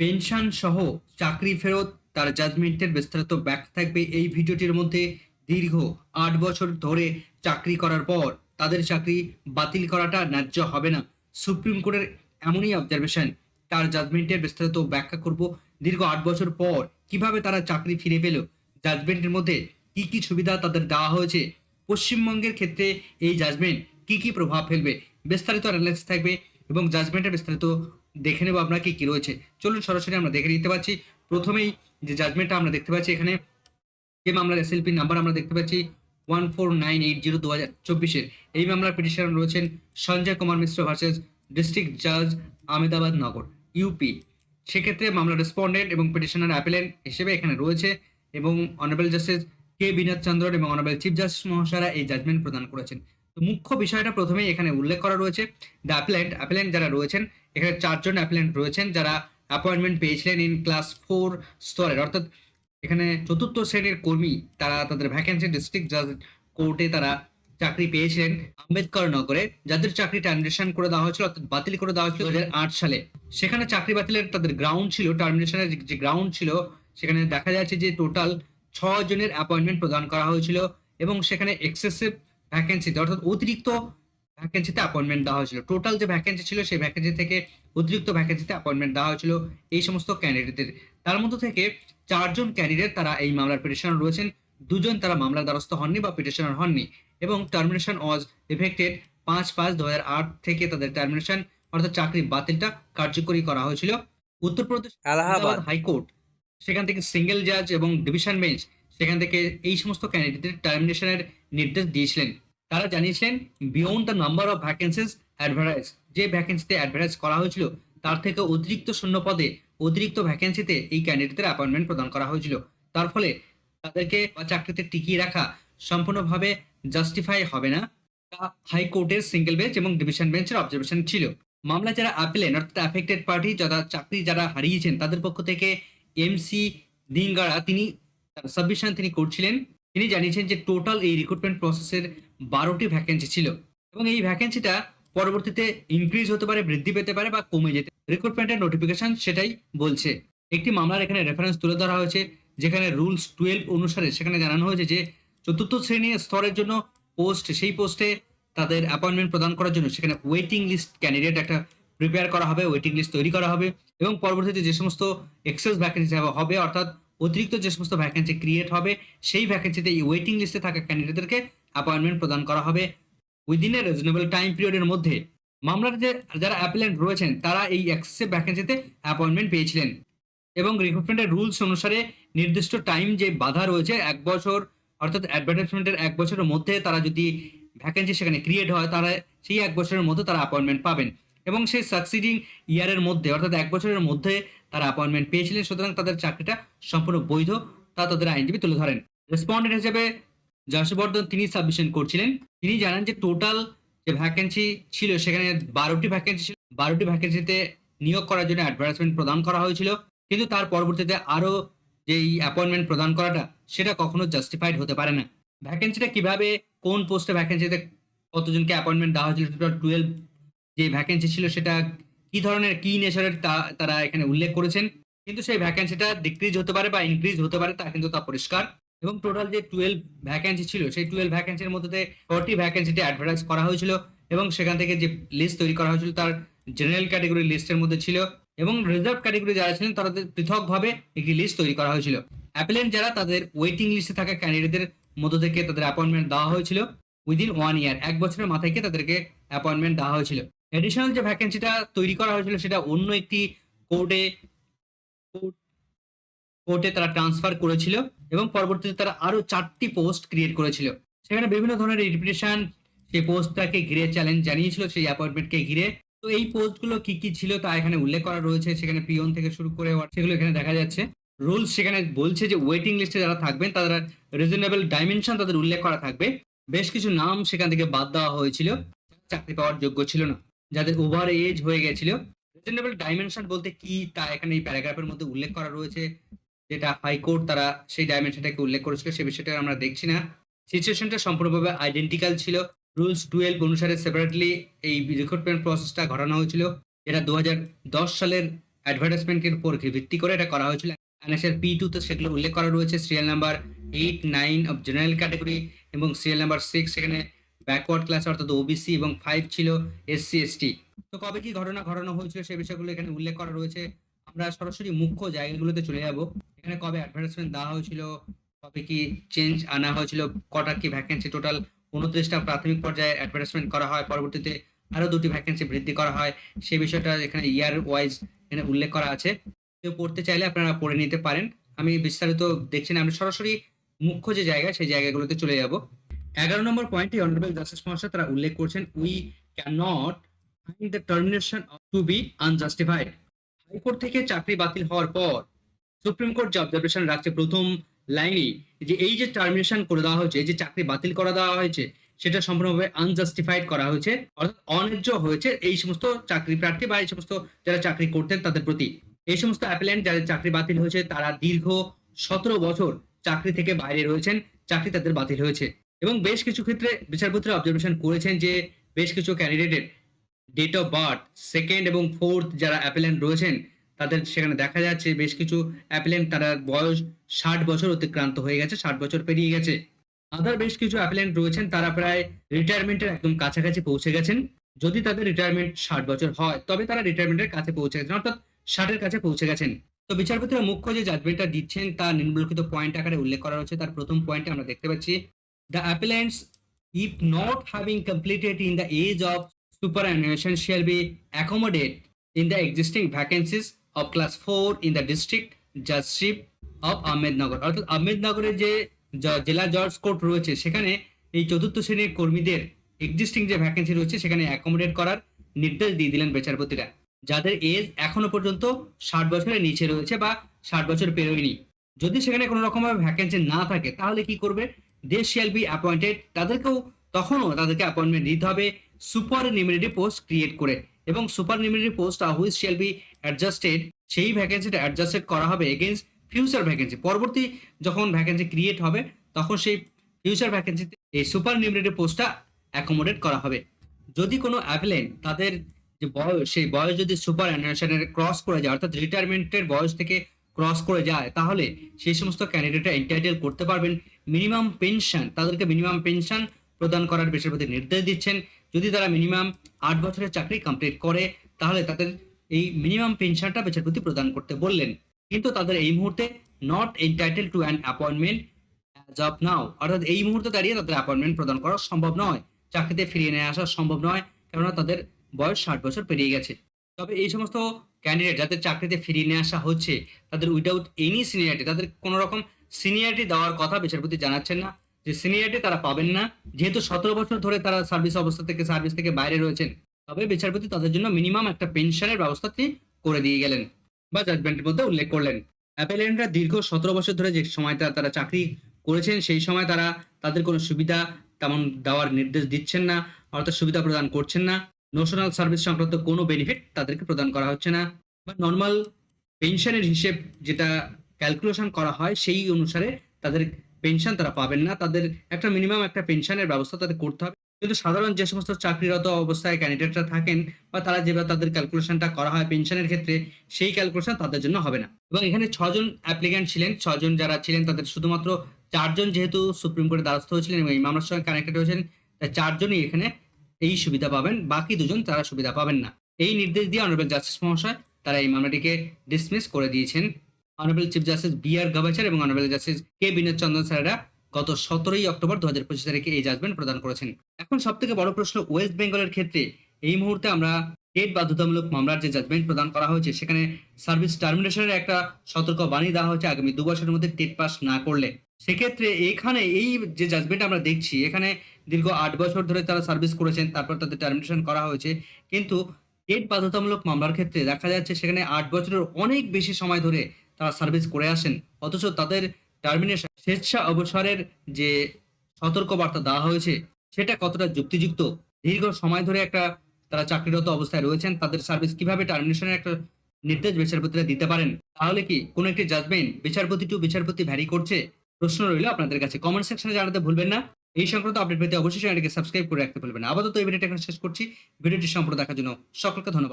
Pension সহ চাকরি ফেরত, তার জাজমেন্টের বিস্তারিত ব্যাখ্যা থাকবে এই ভিডিওটির মধ্যে। দীর্ঘ আট বছর ধরে চাকরি করার পর তাদের চাকরি বাতিল করাটা ন্যায্য হবে না। সুপ্রিম কোর্টের এমনই অবজারভেশন তার জাজমেন্টের বিস্তারিত ব্যাখ্যা করব। দীর্ঘ আট বছর পর কীভাবে তারা চাকরি ফিরে পেল? জাজমেন্টের মধ্যে কি কি সুবিধা তাদের দেওয়া হয়েছে? পশ্চিমবঙ্গের ক্ষেত্রে এই জাজমেন্ট কি কি প্রভাব ফেলবে? বিস্তারিত অ্যানালাইসিস থাকবে এবং জাজমেন্টের বিস্তারিত দেখে নেব আপনার কি কি রয়েছে। চলুন সরাসরি আমরা দেখে নিতে পারছি। প্রথমেই যে জাজমেন্টটা আমরা দেখতে পাচ্ছি এখানে যে মামলার এসএলপি নাম্বার আমরা দেখতে পাচ্ছি one four nine eight zero দু হাজার চব্বিশের এই মামলার পিটিশন রয়েছেন সঞ্জয় কুমার মিশ্র ভার্সেস ডিস্ট্রিক্ট জাজ আহমেদাবাদ নগর ইউপি সেক্ষেত্রে মামলার রেসপন্ডেন্ট এবং পিটিশনার অ্যাপেলেন্ট হিসেবে এখানে রয়েছে এবং honourable justice K Vinod Chandran এবং অনারেবল চিফ জাস্টিস মহাশয়রা এই জাজমেন্ট প্রদান করেছেন। মুখ্য বিষয়টা প্রথমেই এখানে উল্লেখ করা রয়েছে। দ্য অ্যাপেলেন্ট অ্যাপেলেন্ট যারা রয়েছেন, এখানে চারজন অ্যাপেলেন্ট রয়েছেন যারা অ্যাপয়েন্টমেন্ট পেয়েছিলেন ইন ক্লাস ফোর স্তরের। অর্থাৎ এখানে চতুর্থ শ্রেণির কর্মী তারা তাদের ভ্যাকেন্সি ডিস্ট্রিক্ট জাজ কোর্টে তারা চাকরি পেয়েছিলেন আম্বেদকর নগরে। যাদের চাকরি টার্মিনেশন করে দেওয়া হয়েছিল, অর্থাৎ বাতিল করে দেওয়া হয়েছিল দুই হাজার আট সালে। সেখানে চাকরি বাতিলের তাদের গ্রাউন্ড ছিল টার্মিনেশনের যে গ্রাউন্ড ছিল, সেখানে দেখা যাচ্ছে যে টোটাল ছ জনের অ্যাপয়েন্টমেন্ট প্রদান করা হয়েছিল এবং সেখানে এক্সেসিভ ভ্যাকেন্সিতে অর্থাৎ অতিরিক্ত ভ্যাকেন্সিতে অ্যাপয়েন্টমেন্ট দেওয়া হয়েছিল। টোটাল যে ভ্যাকেন্সি ছিল সেই ভ্যাকেন্সি থেকে অতিরিক্ত ভ্যাকেন্সিতে অ্যাপয়েন্টমেন্ট দেওয়া হয়েছিল এই সমস্ত ক্যান্ডিডেটদের তার মধ্যে থেকে চারজন ক্যান্ডিডেট তারা এই মামলার পিটিশনার রয়েছেন। দুজন তারা মামলার দ্বারস্থ হননি বা পিটিশনার হননি। এবং টার্মিনেশন ওয়াজ এফেক্টেড পাঁচ পাঁচ দু থেকে তাদের টার্মিনেশন অর্থাৎ চাকরি বাতিলটা কার্যকরী করা হয়েছিল। উত্তরপ্রদেশ এলাহাবাদ হাইকোর্ট সেখান থেকে সিঙ্গেল জাজ এবং ডিভিশন বেঞ্চ সেখান থেকে এই সমস্ত ক্যান্ডিডেটদের টার্মিনেশনের নির্দেশ দিয়েছিলেন। তারা জানিয়েছিলেন beyond the number of vacancies advertise যে ভ্যাকেন্সিতে অ্যাডভার্টাইজ করা হয়েছিল, তার থেকে অতিরিক্ত শূন্য পদে অতিরিক্ত ভ্যাকেন্সিতে এই ক্যান্ডিডেটদের অ্যাপয়েন্টমেন্ট প্রদান করা হয়েছিল। তার ফলে তাদেরকে বা চাকরিতে টিকিয়ে রাখা সম্পূর্ণভাবে জাস্টিফাই হবে না। তা হাইকোর্টের সিঙ্গেল বেঞ্চ এবং ডিভিশন বেঞ্চের অবজারভেশন ছিল। মামলা যারা অ্যাপেলেন অর্থাৎ অ্যাফেক্টেড পার্টি যারা চাকরি যারা হারিয়েছেন, তাদের পক্ষ থেকে এমসি দিনগাড়া তিনি সাবমিশন তিনি করছিলেন। তিনি জানিয়েছেন যে টোটাল এই রিক্রুটমেন্ট প্রসেসের বারোটি ভ্যাকেন্সি ছিল এবং এই ভ্যাকেন্সিটা পরবর্তীতে ইনক্রিজ হতে পারে, বৃদ্ধি পেতে পারে বা কমে যেতে রিক্রুটমেন্টের নোটিফিকেশন সেটাই বলছে। একটি মামলার এখানে রেফারেন্স তুলে ধরা হয়েছে, যেখানে রুলস টুয়েলভ অনুসারে সেখানে জানানো হয়েছে যে চতুর্থ শ্রেণির স্তরের জন্য পোস্ট সেই পোস্টে তাদের অ্যাপয়েন্টমেন্ট প্রদান করার জন্য সেখানে ওয়েটিং লিস্ট ক্যান্ডিডেট একটা প্রিপেয়ার করা হবে ওয়েটিং লিস্ট তৈরি করা হবে এবং পরবর্তীতে যে সমস্ত এক্সেস ভ্যাকেন্সি হবে, অর্থাৎ অতিরিক্ত যে সমস্ত ভ্যাকেন্সি ক্রিয়েট হবে, সেই ভ্যাকেন্সিতে এই ওয়েটিং লিস্টে থাকা ক্যান্ডিডেটদেরকে অ্যাপয়েন্টমেন্ট প্রদান করা হবে। উইদিন এ রিজনেবল টাইম পিরিয়ডের মধ্যে মামলার যে, যারা অ্যাপ্লিকেন্ট রয়েছেন, তারা এই এক্সেসিভ ভ্যাকেন্সিতে অ্যাপয়েন্টমেন্ট পেয়েছিলেন। এবং রিক্রুটমেন্টের রুলস অনুসারে নির্দিষ্ট টাইম যে বাধা রয়েছে, এক বছর, অর্থাৎ অ্যাডভার্টাইজমেন্টের এক বছরের মধ্যে তারা যদি ভ্যাকেন্সি সেখানে ক্রিয়েট হয়, তারা সেই এক বছরের মধ্যে তারা অ্যাপয়েন্টমেন্ট পাবেন। এবং সেই সাকসিডিং ইয়ারের মধ্যে, অর্থাৎ এক বছরের মধ্যে তারা অ্যাপয়েন্টমেন্ট পেয়েছিলেন, সুতরাং তাদের চাকরিটা সম্পূর্ণ বৈধ, তা তাদের আইনজীবী তুলে ধরেন। রেসপন্ডেন্ট হিসেবে যশবর্ধন তিনি সাবমিশন করছিলেন। তিনি জানান যে টোটাল যে ভ্যাকেন্সি ছিল, সেখানে বারোটি ভ্যাকেন্সি ছিল। বারোটি ভ্যাকেন্সিতে নিয়োগ করার জন্য অ্যাডভার্টাইজমেন্ট প্রদান করা হয়েছিল। কিন্তু তার পরবর্তীতে আরও যেই অ্যাপয়েন্টমেন্ট প্রদান করাটা, সেটা কখনো জাস্টিফাইড হতে পারে না। ভ্যাকেন্সিটা কীভাবে, কোন পোস্টে ভ্যাকেন্সিতে কতজনকে অ্যাপয়েন্টমেন্ট দেওয়া হয়েছিল টোটাল টুয়েলভ যে ভ্যাকেন্সি ছিল, সেটা কি ধরনের, কি নেচারের তা, তারা এখানে উল্লেখ করেছেন। কিন্তু সেই ভ্যাকেন্সিটা ডিক্রিজ হতে পারে বা ইনক্রিজ হতে পারে, তা কিন্তু তা পরিষ্কার। এবং টোটাল যে টুয়েলভ ভ্যাকেন্সি ছিল, সেই টুয়েলভ ভ্যাকেন্সির মধ্যে ফর্টি ভ্যাকেন্সিটি অ্যাডভার্টাইজ করা হয়েছিল এবং সেখান থেকে যে লিস্ট তৈরি করা হয়েছিল, তার জেনারেল ক্যাটাগরি লিস্টের মধ্যে ছিল এবং রিজার্ভ ক্যাটাগরি যারা ছিলেন তাদের পৃথকভাবে একটি লিস্ট তৈরি করা হয়েছিল। অ্যাপেলেন্ট যারা, তাদের ওয়েটিং লিস্টে থাকা ক্যান্ডিডেটদের মধ্য থেকে তাদের অ্যাপয়েন্টমেন্ট দেওয়া হয়েছিল উইদিন ওয়ান ইয়ার এক বছরের মাথায় গিয়ে তাদেরকে অ্যাপয়েন্টমেন্ট দেওয়া হয়েছিল। এডিশনাল যে ভ্যাকেন্সিটা তৈরি করা হয়েছিল সেটা অন্য একটি কোর্টে কোর্টে তারা ট্রান্সফার করেছিল এবং পরবর্তীতে তারা আরও চারটি পোস্ট ক্রিয়েট করেছিল। সেখানে বিভিন্ন ধরনের রিপিটেশন সেই পোস্টটাকে ঘিরে চ্যালেঞ্জ জানিয়েছিল, সেই অ্যাপয়েন্টমেন্টকে ঘিরে। তো এই পোস্টগুলো কি কি ছিল তা এখানে উল্লেখ করা রয়েছে, সেখানে পিয়ন থেকে শুরু করে সেগুলো এখানে দেখা যাচ্ছে। রুলস সেখানে বলছে যে ওয়েটিং লিস্টে যারা থাকবেন তারা রিজনেবল ডাইমেনশন তাদের উল্লেখ করা থাকবে। বেশ কিছু নাম সেখান থেকে বাদ দেওয়া হয়েছিল চাকরি পাওয়ার যোগ্য ছিল না। যাদের ওভার এজ হয়ে গেছিল রিজনেবল ডাইমেনশন বলতে কি তা এখানে এই প্যারাগ্রাফের মধ্যে উল্লেখ করা রয়েছে। যেটা হাইকোর্ট তারা সেই ডাইমেনশনটাকে উল্লেখ করেছিল, সে বিষয়টা আমরা দেখছি না। সিচুয়েশনটা সম্পূর্ণভাবে আইডেন্টিক্যাল ছিল। রুলস টুয়েলভ অনুসারে সেপারেটলি এই রিক্রুটমেন্ট প্রসেসটা ঘটানো হয়েছিল। যেটা দু হাজার দশ সালের অ্যাডভার্টাইজমেন্টের উপর ভিত্তি করে এটা করা হয়েছিল। এনএসএর পি টু তে সেগুলো উল্লেখ করা রয়েছে। Serial number eight nine of general category এবং সিরিয়াল নাম্বার সিক্স সেখানে ব্যাকওয়ার্ড ক্লাস অর্থাৎ ওবিসি এবং ফাইভ ছিল এসসি এসটি তো কবে কি ঘটনা ঘটানো হয়েছিল সে বিষয়গুলো এখানে উল্লেখ করা রয়েছে। আমরা সরাসরি মুখ্য জায়গাগুলোতে চলে যাব। এখানে কবে অ্যাডভার্টাইজমেন্ট দেওয়া হয়েছিল? কবে কি চেঞ্জ আনা হয়েছিল? কটা কি ভ্যাকেন্সি টোটাল উনত্রিশটা প্রাথমিক পর্যায়ে অ্যাডভার্টাইজমেন্ট করা হয়। পরবর্তীতে আরও দুটি ভ্যাকেন্সি বৃদ্ধি করা হয়। সে বিষয়টা এখানে ইয়ার ওয়াইজ এখানে উল্লেখ করা আছে। কেউ পড়তে চাইলে আপনারা পড়ে নিতে পারেন। আমি বিস্তারিত দেখছি না। আমি সরাসরি মুখ্য যে জায়গা, সেই জায়গাগুলোতে চলে যাব। এগারো নম্বর পয়েন্টে অনারেবল জাস্টিস মহাশয় তারা উল্লেখ করছেন we can not find the termination to be unjustified high court থেকে চাকরি বাতিল হওয়ার পর সুপ্রিম কোর্ট যে অবজারভেশন রাখছে প্রথম লাইনে যে এই যে টার্মিনেশন করে দেওয়া হয়েছে, এই যে চাকরি বাতিল করা দেওয়া হয়েছে, সেটা সম্পূর্ণভাবে আনজাস্টিফাইড করা হয়েছে। অর্থাৎ অন্যায্য হয়েছে এই সমস্ত চাকরি প্রার্থী বা এই সমস্ত যারা চাকরি করতেন তাদের প্রতি। এই সমস্ত অ্যাপ্লিয়েন্ট যাদের চাকরি বাতিল হয়েছে, তারা দীর্ঘ সতেরো বছর চাকরি থেকে বাইরে রয়েছেন, চাকরি তাদের বাতিল হয়েছে। এবং বেশ কিছু ক্ষেত্রে বিচারপতিরা অবজারভেশন করেছেন যে বেশ কিছু ক্যান্ডিডেটের ডেট অফ বার্থ সেকেন্ড এবং ফোর্থ যারা অ্যাপ্লিয়েন্ট রয়েছেন, তাদের সেখানে দেখা যাচ্ছে বেশ কিছু অ্যাপ্লিয়েন্ট তারা বয়স ষাট বছর অতিক্রান্ত হয়ে গেছে, ষাট বছর পেরিয়ে গেছে। আদার বেশ কিছু অ্যাপ্লিয়েন্ট রয়েছেন, তারা প্রায় রিটায়ারমেন্টের একদম কাছাকাছি পৌঁছে গেছেন। যদি তাদের রিটায়ারমেন্ট ষাট বছর হয়, তবে তারা রিটায়ারমেন্টের কাছে পৌঁছে গেছেন, অর্থাৎ ষাটের কাছে পৌঁছে গেছেন। তো বিচারপতিরা মুখ্য যে জাজমেন্টটা দিচ্ছেন, তা নিম্নলিখিত পয়েন্ট আকারে উল্লেখ করা হচ্ছে। তার প্রথম পয়েন্টে আমরা দেখতে পাচ্ছি the appellants if not having completed in the age of superannuation, shall be accommodate in the existing vacancies of class 4 in the district judgeship of Ahmednagar অর্থাৎ আহমেদনগরের যে জেলা জজ কোর্ট রয়েছে, সেখানে এই চতুর্থ শ্রেণির কর্মীদের এক্সিস্টিং যে ভ্যাকেন্সি রয়েছে, সেখানে অ্যাকোমোডেট করার নির্দেশ দিয়ে দিলেন বিচারপতিরা। যাদের এজ এখনও পর্যন্ত ষাট বছরের নিচে রয়েছে বা ষাট বছর পেরোয়নি। যদি সেখানে কোনো রকম ভ্যাকেন্সি না থাকে, তাহলে কি করবে? দে শ্যাল বি অ্যাপয়েন্টেড তাদেরকেও তখনও তাদেরকে অ্যাপয়েন্টমেন্ট দিতে হবে। সুপার নিমিনিটি পোস্ট ক্রিয়েট করে। এবং supernumerary post which shall be adjusted সেই ভ্যাকেন্সিটা অ্যাডজাস্টেড করা হবে এগেনস্ট ফিউচার ভ্যাকেন্সি পরবর্তী যখন ভ্যাকেন্সি ক্রিয়েট হবে, তখন সেই ফিউচার ভ্যাকেন্সিতে এই সুপার নিমিনিটি পোস্টটা অ্যাকোমোডেট করা হবে। যদি কোনো অ্যাপ্লেন্ট তাদের যে বয়স, সেই বয়স যদি সুপার অ্যানুয়েশনের ক্রস করে যায়, অর্থাৎ রিটায়ারমেন্টের বয়স থেকে ক্রস করে যায়, তাহলে সেই সমস্ত ক্যান্ডিডেটরা এন্টাইটেল করতে পারবেন। মিনিমাম পেনশন তাদেরকে মিনিমাম পেনশন প্রদান করার বিচারপতি নির্দেশ দিচ্ছেন। যদি তারা মিনিমাম আট বছরের চাকরি কমপ্লিট করে, তাহলে তাদের এই মিনিমাম পেনশনটা বিচারপতি প্রদান করতে বললেন। কিন্তু তাদের এই মুহূর্তে not entitle to an appointment job now অর্থাৎ এই মুহূর্তে দাঁড়িয়ে তাদের অ্যাপয়েন্টমেন্ট প্রদান করা সম্ভব নয়। চাকরিতে ফিরিয়ে নিয়ে আসা সম্ভব নয়, কেননা তাদের বয়স ষাট বছর পেরিয়ে গেছে। তবে এই সমস্ত ক্যান্ডিডেট যাদের চাকরিতে ফিরিয়ে নিয়ে আসা হচ্ছে, তাদের উইদাউট এনি সিনিয়রিটি তাদের কোনো রকম সিনিয়রিটি দেওয়ার কথা বিচারপতি জানাচ্ছেন না। যে সিনিয়রিটি তারা পাবেন না, যেহেতু সতেরো বছর ধরে তারা সার্ভিস অবস্থা থেকে সার্ভিস থেকে বাইরে রয়েছেন, তবে বিচারপতি তাদের জন্য মিনিমাম একটা পেনশনের ব্যবস্থা তিনি করে দিয়ে গেলেন বা জাজমেন্টের মধ্যে উল্লেখ করলেন। অ্যাপেলেন্টরা দীর্ঘ সতেরো বছর ধরে যে সময়টা তারা চাকরি করেছেন, সেই সময় তারা তাদের কোনো সুবিধা তেমন দেওয়ার নির্দেশ দিচ্ছেন না, অর্থাৎ সুবিধা প্রদান করছেন না। ন্যাশনাল সার্ভিস সংক্রান্ত কোনো বেনিফিট তাদেরকে প্রদান করা হচ্ছে না। বা নর্মাল পেনশনের হিসেব যেটা ক্যালকুলেশন করা হয়, সেই অনুসারে তাদের পেনশন তারা পাবেন না। তাদের একটা মিনিমাম একটা পেনশনের ব্যবস্থা তাদের করতে হবে। কিন্তু সাধারণ যে সমস্ত চাকরিরত অবস্থায় ক্যান্ডিডেটরা থাকেন বা তারা যেভাবে তাদের ক্যালকুলেশনটা করা হয় পেনশনের ক্ষেত্রে, সেই ক্যালকুলেশন তাদের জন্য হবে না। এবং এখানে ছজন অ্যাপ্লিক্যান্ট ছিলেন, ছজন যারা ছিলেন তাদের শুধুমাত্র চারজন যেহেতু সুপ্রিম কোর্টে দ্বারস্থ হয়েছিলেন এবং ইমামের সঙ্গে কানেক্টেড হয়েছেন, তাই চারজনই এখানে এই সুবিধা পাবেন, বাকি দুজন তারা সুবিধা পাবেন না। এই নির্দেশ দিয়ে অনারেবল জাস্টিস মহাশয় তারা এই মামলাটিকে ডিসমিস করে দিয়েছেন। Honourable chief justice B R গাভাচার এবং অনারেবল জাস্টিস কে বিনোদ চন্দ্র স্যারেরা গত সতেরোই অক্টোবর দু হাজার পঁচিশ তারিখে এই জাজমেন্ট প্রদান করেছেন। এখন সব থেকে বড় প্রশ্ন ওয়েস্ট বেঙ্গলের ক্ষেত্রে এই মুহূর্তে আমরা টেট বাধ্যতামূলক মামলার যে জাজমেন্ট প্রদান করা হয়েছে, সেখানে সার্ভিস টার্মিনেশনের একটা সতর্ক বাণী দেওয়া হয়েছে আগামী দু বছরের মধ্যে টেট পাস না করলে। সেক্ষেত্রে এখানে এই যে জাজমেন্ট আমরা দেখছি, এখানে দীর্ঘ আট বছর ধরে তারা সার্ভিস করেছেন, তারপর তাদের টার্মিনেশন করা হয়েছে। কিন্তু টেট বাধ্যতামূলক মামলার ক্ষেত্রে দেখা যাচ্ছে সেখানে আট বছরের অনেক বেশি সময় ধরে তারা সার্ভিস করে আসেন। অথচ তাদের টার্মিনেশন স্বেচ্ছা অবসরের যে সতর্কবার্তা দেওয়া হয়েছে, সেটা কতটা যুক্তিযুক্ত? দীর্ঘ সময় ধরে একটা তারা চাকরিরত অবস্থায় রয়েছেন, তাদের সার্ভিস কীভাবে টার্মিনেশনের একটা নির্দেশ বিচারপতিরা দিতে পারেন? তাহলে কি কোনো একটি জাজমেন্ট বিচারপতি টু বিচারপতি ভ্যারি করছে? প্রশ্ন রইল আপনাদের কাছে। কমেন্ট সেকশনে জানাতে ভুলবেন না। এই সংক্রান্ত আপডেট পেতে অবশ্যই চ্যানেলটিকে সাবস্ক্রাইব করে রাখতে ভুলবেন আপাতত এই ভিডিওটা এখানে শেষ করছি। ভিডিওটি সম্পূর্ণ দেখার জন্য সকলকে ধন্যবাদ।